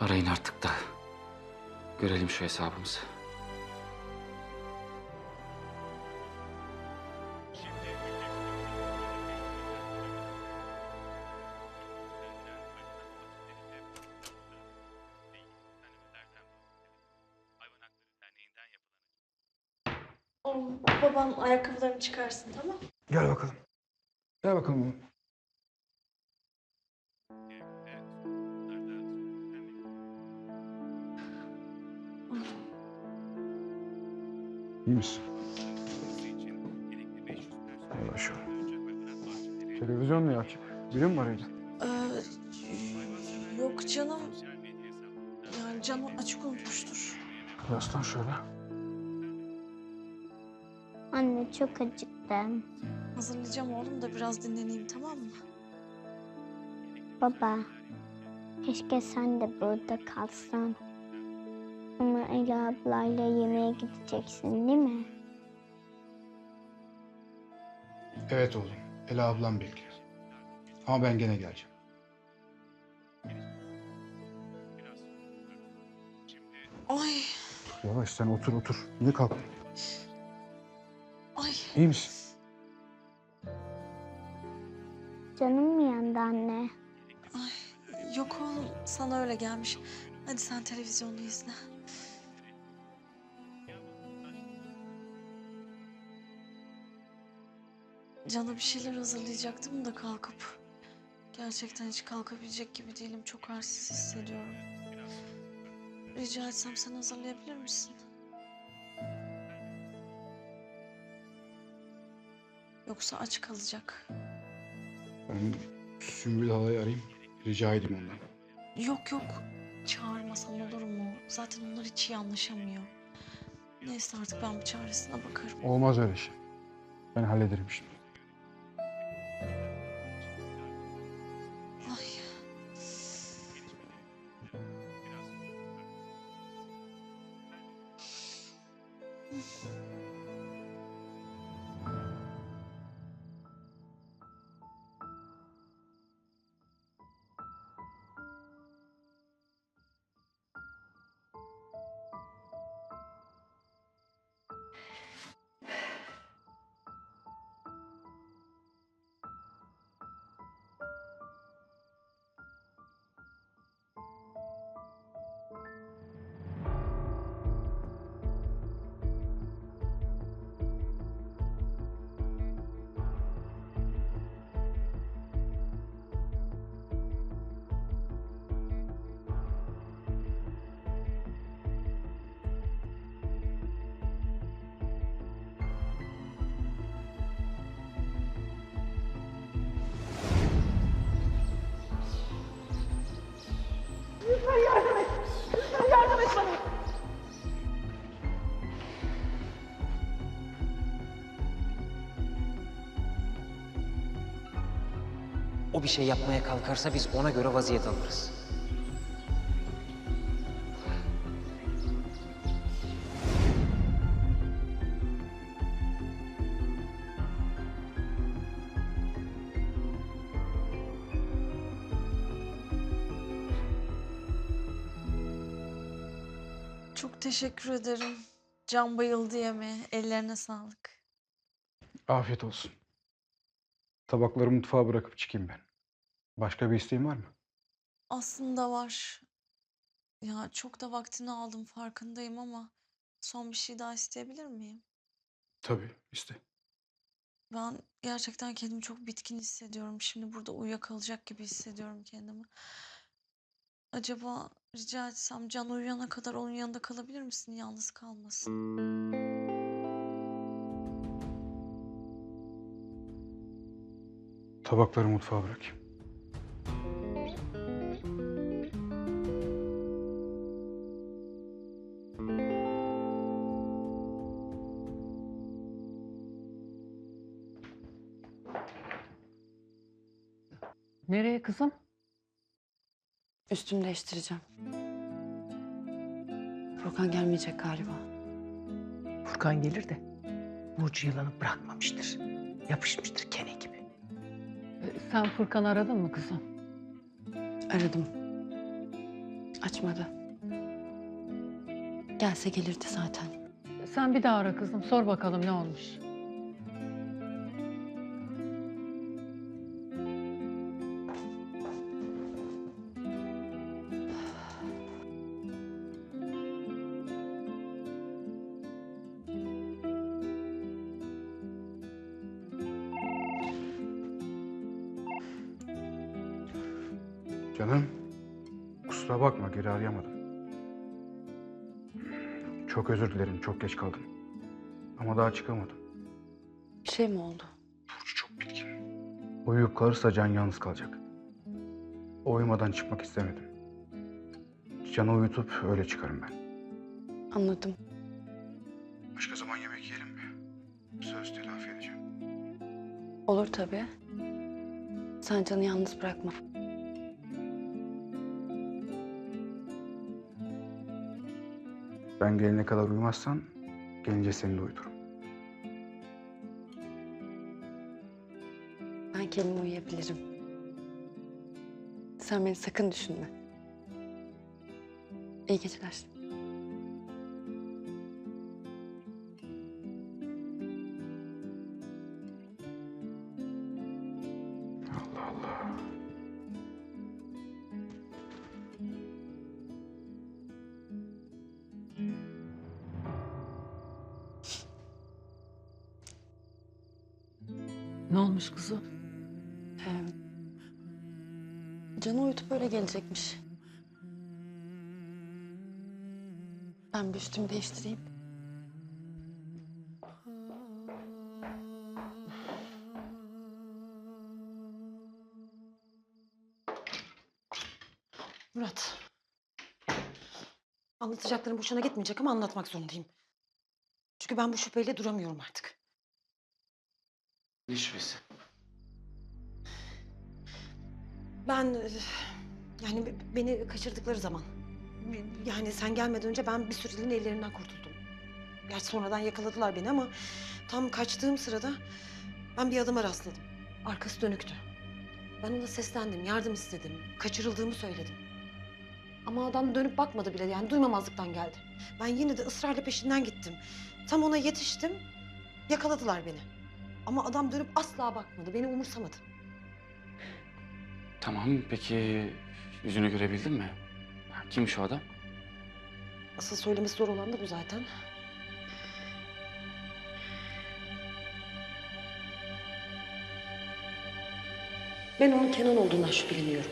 Arayın artık da görelim şu hesabımızı. Oğlum, babam ayakkabılarını çıkarsın tamam Gel bakalım. Gel bakalım oğlum. İyi misin? Ol. Televizyon niye açık? Biri mi var evde? Ee, yok canım. Yani canım açık unutmuştur. Yaslan şöyle. Anne çok acıktım. Hazırlayacağım oğlum da biraz dinleneyim tamam mı? Baba, keşke sen de burada kalsan. Ama Ela ablayla yemeğe gideceksin değil mi? Evet oğlum. Ela ablam bekliyor. Ama ben gene geleceğim. Ay, Yavaş sen otur otur. Niye kalktın? ay. İyi misin? Canım mı yandı anne? Ay, yok oğlum sana öyle gelmiş. Hadi sen televizyonu izle. Cana bir şeyler hazırlayacaktım da kalkıp. Gerçekten hiç kalkabilecek gibi değilim. Çok halsiz hissediyorum. Rica etsem sen hazırlayabilir misin? Yoksa aç kalacak. Ben Sümbül halayı arayayım. Rica edeyim ondan. Yok yok. Çağırmasam olur mu? Zaten onlar hiç iyi anlaşamıyor. Neyse artık ben bir çaresine bakarım. Olmaz öyle şey. Ben hallederim şimdi. O bir şey yapmaya kalkarsa biz ona göre vaziyet alırız. Çok teşekkür ederim. Can bayıldı yemeğe. Ellerine sağlık. Afiyet olsun. Tabakları mutfağa bırakıp çıkayım ben. Başka bir isteğin var mı? Aslında var. Ya çok da vaktini aldım farkındayım ama son bir şey daha isteyebilir miyim? Tabii iste. Ben gerçekten kendimi çok bitkin hissediyorum. Şimdi burada uyuyakalacak gibi hissediyorum kendimi. Acaba rica etsem Can uyuyana kadar onun yanında kalabilir misin? Yalnız kalmasın. Tabakları mutfağa bırakayım. Nereye kızım? Üstümü değiştireceğim. Furkan gelmeyecek galiba. Furkan gelir de Burcu yılanı bırakmamıştır. Yapışmıştır kene gibi. Ee, Sen Furkan aradın mı kızım? Aradım. Açmadı. Gelse gelirdi zaten. Sen bir daha ara kızım. Sor bakalım ne olmuş. Canım, kusura bakma geri arayamadım. Çok özür dilerim, çok geç kaldım. Ama daha çıkamadım. Bir şey mi oldu? Burcu çok bitkin. Uyuyup kalırsa Can yalnız kalacak. O uyumadan çıkmak istemedim. Can'ı uyutup öyle çıkarım ben. Anladım. Başka zaman yemek yiyelim mi? Söz telafi edeceğim. Olur tabii. Sen canı yalnız bırakma. Ben gelene kadar uyumazsan gelince seni de uyuturum. Ben kendim uyuyabilirim. Sen beni sakın düşünme. İyi geceler. Ne olmuş kızım? Ee, canı uyutup öyle gelecekmiş. Ben bir üstümü değiştireyim. Murat. Anlatacaklarım boşuna gitmeyecek ama anlatmak zorundayım. Çünkü ben bu şüpheyle duramıyorum artık. Şüphesi? Ben e, yani be- beni kaçırdıkları zaman yani sen gelmeden önce ben bir süreliğine ellerinden kurtuldum. Gerçi sonradan yakaladılar beni ama tam kaçtığım sırada ben bir adama rastladım. Arkası dönüktü. Ben ona seslendim, yardım istedim, kaçırıldığımı söyledim. Ama adam dönüp bakmadı bile yani duymamazlıktan geldi. Ben yine de ısrarla peşinden gittim. Tam ona yetiştim, yakaladılar beni. Ama adam dönüp asla bakmadı, beni umursamadı. Tamam peki yüzünü görebildin mi? Ha, Kimmiş o adam? Asıl söylemesi zor olan da bu zaten. Ben onun Kenan olduğundan şüpheleniyorum.